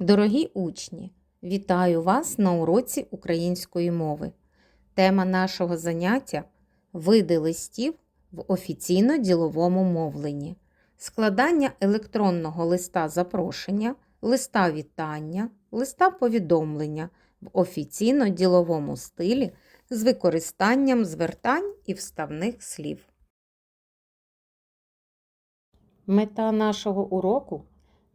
Дорогі учні, вітаю вас на уроці української мови. Тема нашого заняття види листів в офіційно-діловому мовленні, складання електронного листа запрошення, листа вітання, листа повідомлення в офіційно-діловому стилі з використанням звертань і вставних слів. Мета нашого уроку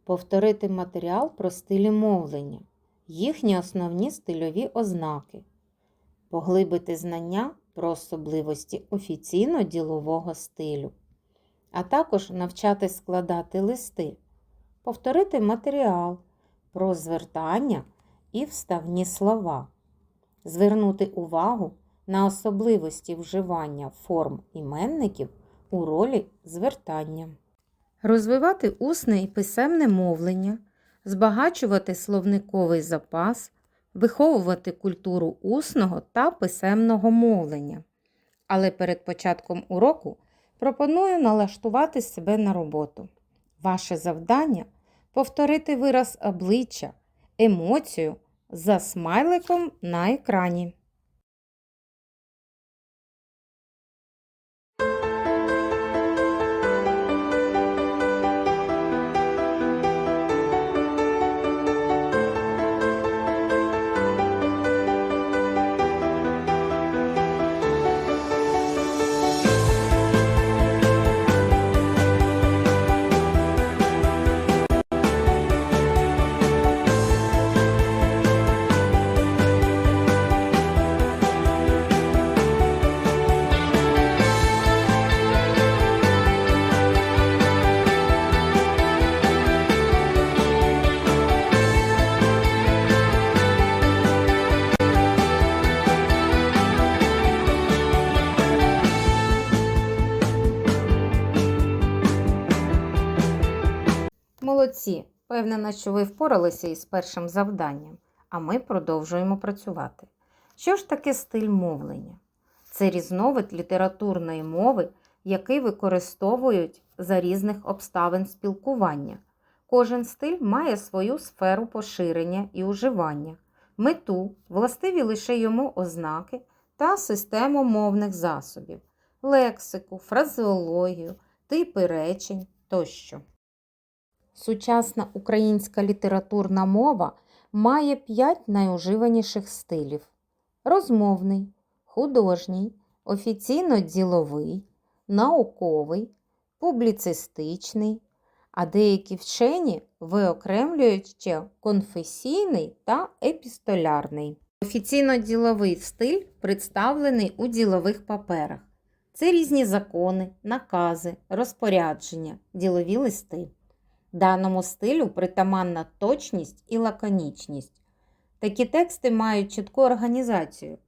повторити матеріал про стилі мовлення, їхні основні стильові ознаки, поглибити знання про особливості офіційно-ділового стилю, а також навчати складати листи, повторити матеріал про звертання і вставні слова, звернути увагу на особливості вживання форм іменників у ролі звертання. Розвивати усне і писемне мовлення, збагачувати словниковий запас, виховувати культуру усного та писемного мовлення. Але перед початком уроку пропоную налаштувати себе на роботу. Ваше завдання повторити вираз обличчя, емоцію за смайликом на екрані. Молодці! Певнена, що ви впоралися із першим завданням, а ми продовжуємо працювати. Що ж таке стиль мовлення? Це різновид літературної мови, який використовують за різних обставин спілкування. Кожен стиль має свою сферу поширення і уживання, мету, властиві лише йому ознаки та систему мовних засобів, лексику, фразеологію, типи речень тощо. Сучасна українська літературна мова має п'ять найуживаніших стилів: розмовний, художній, офіційно-діловий, науковий, публіцистичний, а деякі вчені виокремлюють ще конфесійний та епістолярний. Офіційно-діловий стиль представлений у ділових паперах. Це різні закони, накази, розпорядження, ділові листи. Даному стилю притаманна точність і лаконічність. Такі тексти мають чітку організацію.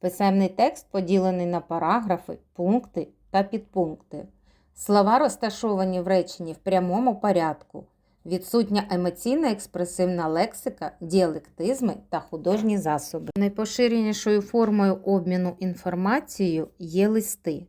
Писемний текст поділений на параграфи, пункти та підпункти. Слова розташовані в реченні в прямому порядку. Відсутня емоційна експресивна лексика, діалектизми та художні засоби. Найпоширенішою формою обміну інформацією є листи.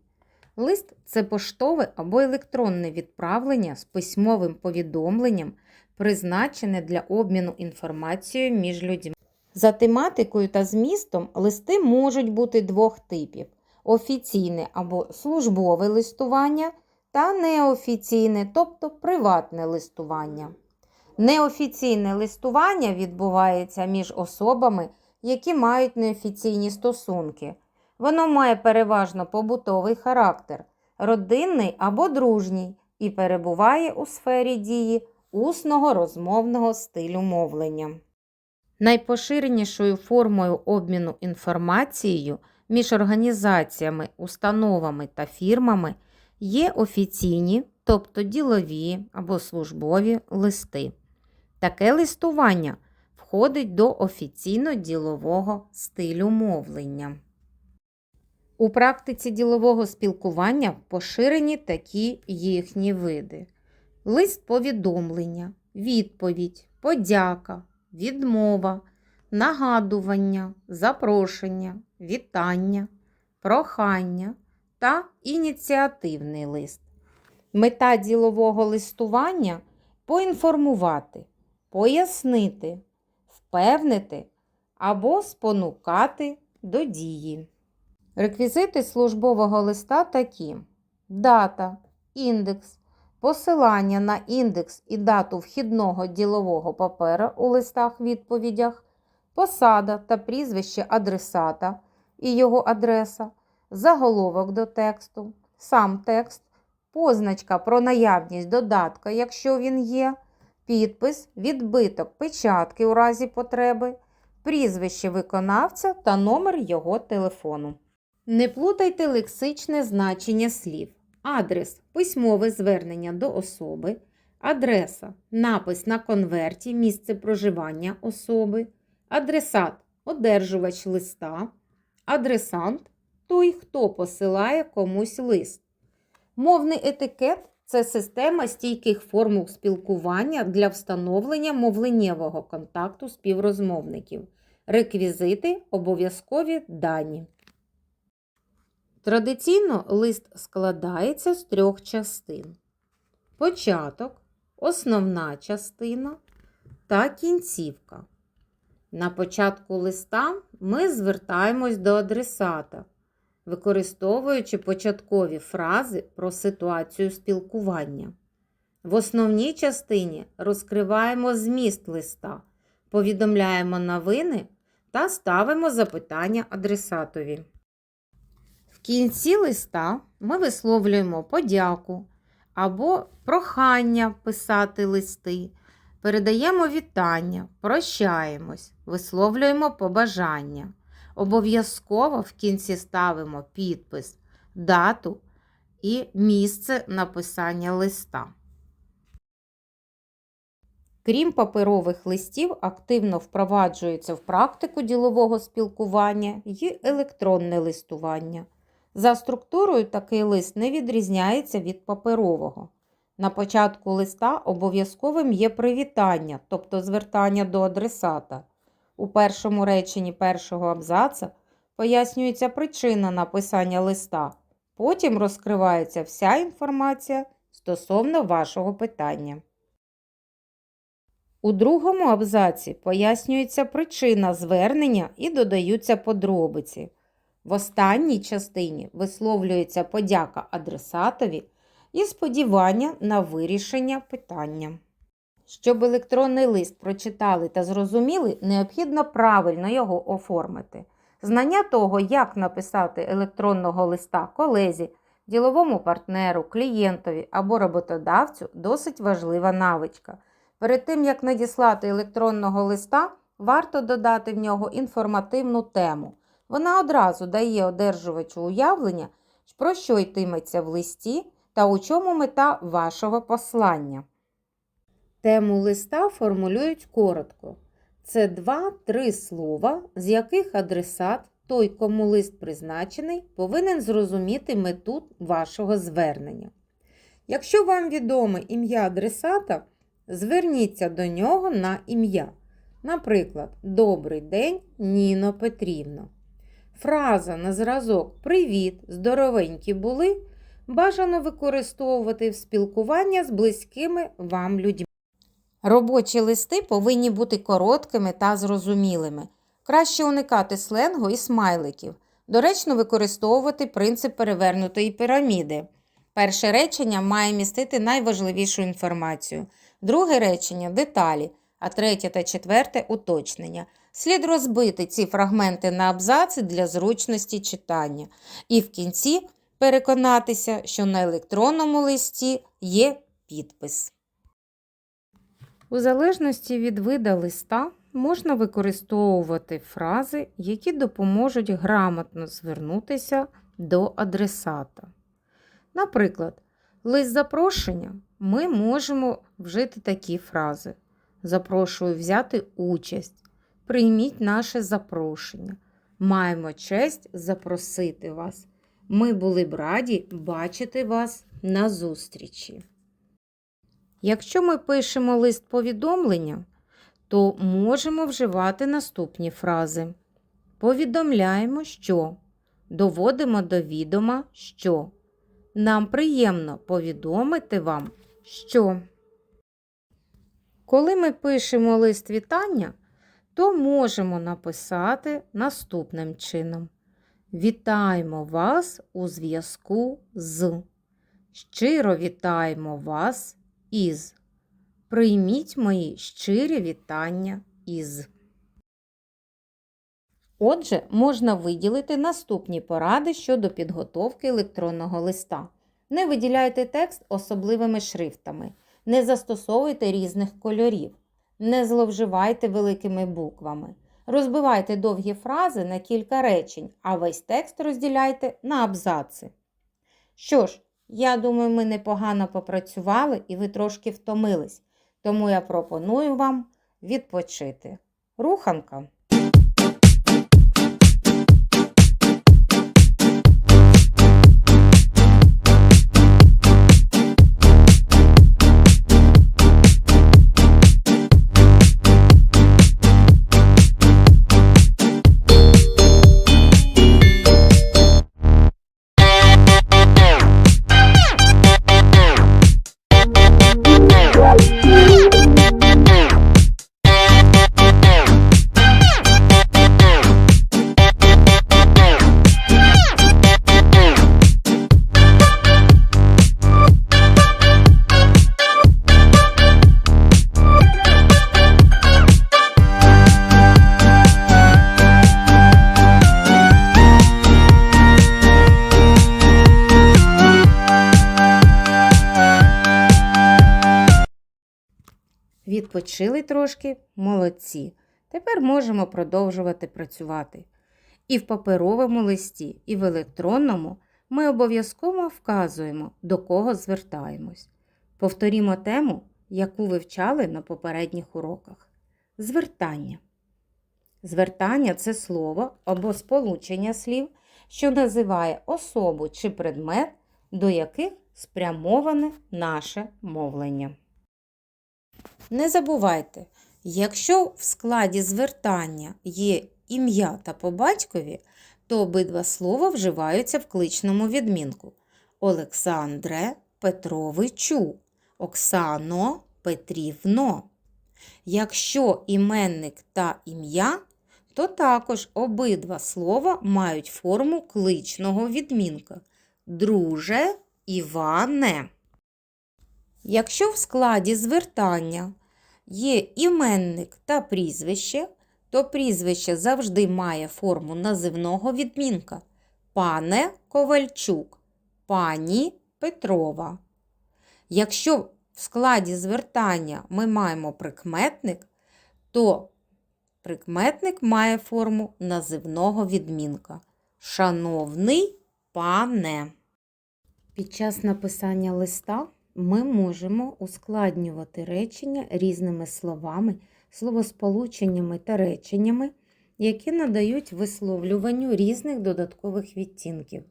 Лист це поштове або електронне відправлення з письмовим повідомленням, призначене для обміну інформацією між людьми. За тематикою та змістом листи можуть бути двох типів: офіційне або службове листування та неофіційне, тобто приватне листування. Неофіційне листування відбувається між особами, які мають неофіційні стосунки. Воно має переважно побутовий характер, родинний або дружній, і перебуває у сфері дії усного розмовного стилю мовлення. Найпоширенішою формою обміну інформацією між організаціями, установами та фірмами є офіційні, тобто ділові або службові листи. Таке листування входить до офіційно-ділового стилю мовлення. У практиці ділового спілкування поширені такі їхні види: лист повідомлення, відповідь, подяка, відмова, нагадування, запрошення, вітання, прохання та ініціативний лист. Мета ділового листування поінформувати, пояснити, впевнити або спонукати до дії. Реквізити службового листа такі: дата, індекс, посилання на індекс і дату вхідного ділового папера у листах-відповідях, посада та прізвище адресата і його адреса, заголовок до тексту, сам текст, позначка про наявність додатка, якщо він є, підпис, відбиток печатки у разі потреби, прізвище виконавця та номер його телефону. Не плутайте лексичне значення слів. Адрес письмове звернення до особи, адреса напис на конверті, місце проживання особи, адресат одержувач листа, адресант той, хто посилає комусь лист. Мовний етикет це система стійких формул спілкування для встановлення мовленнєвого контакту співрозмовників. Реквізити обов'язкові дані. Традиційно лист складається з трьох частин: початок, основна частина та кінцівка. На початку листа ми звертаємось до адресата, використовуючи початкові фрази про ситуацію спілкування. В основній частині розкриваємо зміст листа, повідомляємо новини та ставимо запитання адресатові. Кінці листа ми висловлюємо подяку або прохання писати листи, передаємо вітання, прощаємось, висловлюємо побажання. Обов'язково в кінці ставимо підпис, дату і місце написання листа. Крім паперових листів, активно впроваджується в практику ділового спілкування і електронне листування. За структурою такий лист не відрізняється від паперового. На початку листа обов'язковим є привітання, тобто звертання до адресата. У першому реченні першого абзаца пояснюється причина написання листа. Потім розкривається вся інформація стосовно вашого питання. У другому абзаці пояснюється причина звернення і додаються подробиці. В останній частині висловлюється подяка адресатові і сподівання на вирішення питання. Щоб електронний лист прочитали та зрозуміли, необхідно правильно його оформити. Знання того, як написати електронного листа колезі, діловому партнеру, клієнтові або роботодавцю досить важлива навичка. Перед тим, як надіслати електронного листа, варто додати в нього інформативну тему. Вона одразу дає одержувачу уявлення, про що йтиметься в листі та у чому мета вашого послання. Тему листа формулюють коротко. Це два-три слова, з яких адресат, той, кому лист призначений, повинен зрозуміти мету вашого звернення. Якщо вам відоме ім'я адресата, зверніться до нього на ім'я. Наприклад, Добрий день, Ніно Петрівно. Фраза на зразок Привіт, здоровенькі були бажано використовувати в спілкування з близькими вам людьми. Робочі листи повинні бути короткими та зрозумілими. Краще уникати сленгу і смайликів. Доречно використовувати принцип перевернутої піраміди. Перше речення має містити найважливішу інформацію, друге речення деталі, а третє та четверте уточнення. Слід розбити ці фрагменти на абзаци для зручності читання. І в кінці переконатися, що на електронному листі є підпис. У залежності від вида листа можна використовувати фрази, які допоможуть грамотно звернутися до адресата. Наприклад, лист запрошення ми можемо вжити такі фрази. Запрошую взяти участь. Прийміть наше запрошення. Маємо честь запросити вас. Ми були б раді бачити вас на зустрічі. Якщо ми пишемо лист повідомлення, то можемо вживати наступні фрази. Повідомляємо, що доводимо до відома, що нам приємно повідомити вам, що Коли ми пишемо лист вітання, то можемо написати наступним чином. Вітаємо вас у зв'язку з. Щиро вітаємо вас із. Прийміть мої щирі вітання із. Отже, можна виділити наступні поради щодо підготовки електронного листа. Не виділяйте текст особливими шрифтами, не застосовуйте різних кольорів, не зловживайте великими буквами. Розбивайте довгі фрази на кілька речень, а весь текст розділяйте на абзаци. Що ж, я думаю, ми непогано попрацювали і ви трошки втомились, тому я пропоную вам відпочити. Руханка. Відпочили трошки, молодці. Тепер можемо продовжувати працювати. І в паперовому листі, і в електронному ми обов'язково вказуємо, до кого звертаємось. Повторімо тему, яку вивчали на попередніх уроках. Звертання. Звертання це слово або сполучення слів, що називає особу чи предмет, до яких спрямоване наше мовлення. Не забувайте, якщо в складі звертання є ім'я та по батькові, то обидва слова вживаються в кличному відмінку. Олександре Петровичу, Оксано Петрівно. Якщо іменник та ім'я, то також обидва слова мають форму кличного відмінка. Друже Іване. Якщо в складі звертання є іменник та прізвище, то прізвище завжди має форму називного відмінка пане Ковальчук, пані Петрова. Якщо в складі звертання ми маємо прикметник, то прикметник має форму називного відмінка Шановний пане. Під час написання листа ми можемо ускладнювати речення різними словами, словосполученнями та реченнями, які надають висловлюванню різних додаткових відтінків.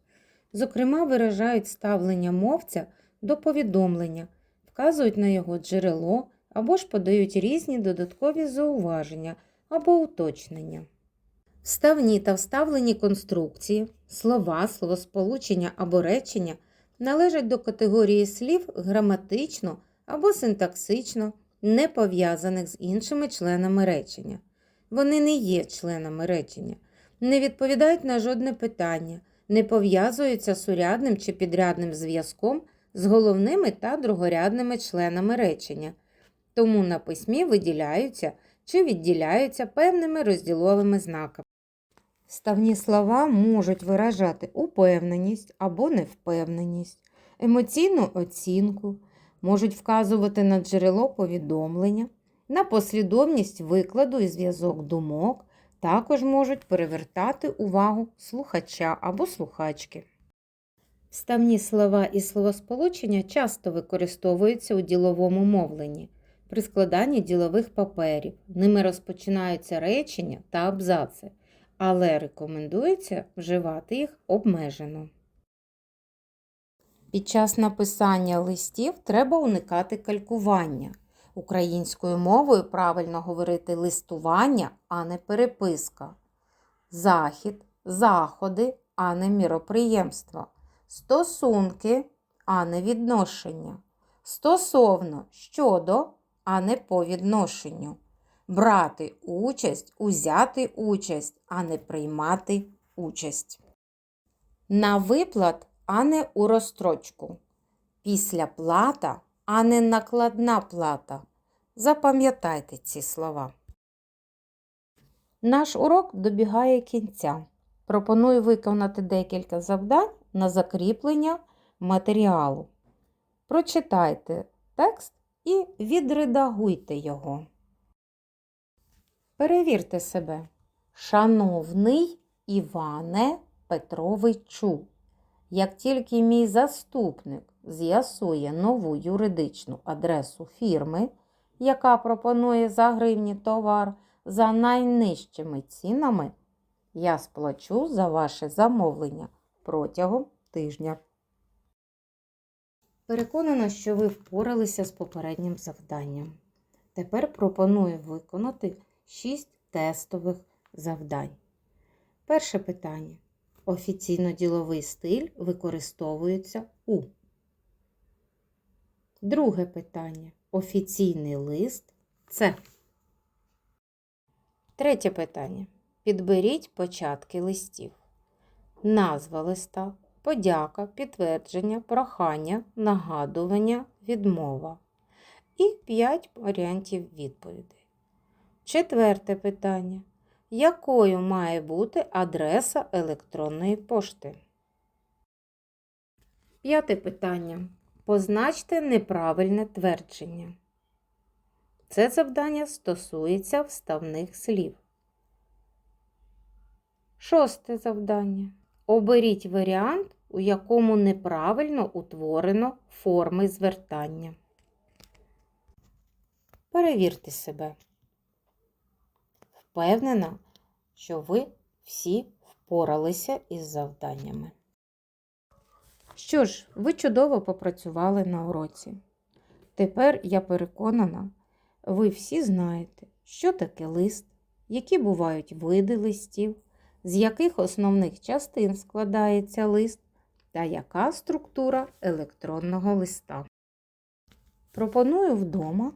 Зокрема, виражають ставлення мовця до повідомлення, вказують на його джерело або ж подають різні додаткові зауваження або уточнення. Вставні та вставлені конструкції, слова, словосполучення або речення належать до категорії слів граматично або синтаксично не пов'язаних з іншими членами речення. Вони не є членами речення, не відповідають на жодне питання, не пов'язуються з урядним чи підрядним зв'язком з головними та другорядними членами речення, тому на письмі виділяються чи відділяються певними розділовими знаками. Ставні слова можуть виражати упевненість або невпевненість, емоційну оцінку, можуть вказувати на джерело повідомлення, на послідовність викладу і зв'язок думок, також можуть перевертати увагу слухача або слухачки. Вставні слова і словосполучення часто використовуються у діловому мовленні. При складанні ділових паперів ними розпочинаються речення та абзаци але рекомендується вживати їх обмежено. Під час написання листів треба уникати калькування. Українською мовою правильно говорити листування, а не переписка. Захід, заходи, а не міроприємства. Стосунки, а не відношення. Стосовно щодо, а не по відношенню. Брати участь, узяти участь, а не приймати участь. На виплат, а не у розстрочку. Після плата, а не накладна плата. Запам'ятайте ці слова. Наш урок добігає кінця. Пропоную виконати декілька завдань на закріплення матеріалу. Прочитайте текст і відредагуйте його. Перевірте себе. Шановний Іване Петровичу, як тільки мій заступник з'ясує нову юридичну адресу фірми, яка пропонує за гривні товар за найнижчими цінами, я сплачу за ваше замовлення протягом тижня. Переконана, що ви впоралися з попереднім завданням. Тепер пропоную виконати 6 тестових завдань. Перше питання. Офіційно-діловий стиль використовується у. Друге питання. Офіційний лист це. Третє питання. Підберіть початки листів. Назва листа, подяка, підтвердження, прохання, нагадування, відмова. І 5 варіантів відповідей. Четверте питання. Якою має бути адреса електронної пошти? П'яте питання. Позначте неправильне твердження. Це завдання стосується вставних слів. Шосте завдання. Оберіть варіант, у якому неправильно утворено форми звертання. Перевірте себе. Впевнена, що ви всі впоралися із завданнями. Що ж, ви чудово попрацювали на уроці. Тепер я переконана, ви всі знаєте, що таке лист, які бувають види листів, з яких основних частин складається лист та яка структура електронного листа. Пропоную вдома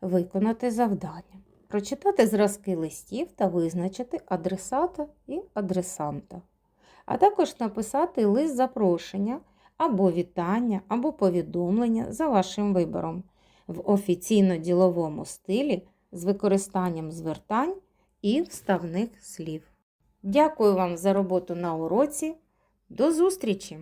виконати завдання, прочитати зразки листів та визначити адресата і адресанта, а також написати лист запрошення або вітання, або повідомлення за вашим вибором в офіційно-діловому стилі з використанням звертань і вставних слів. Дякую вам за роботу на уроці. До зустрічі!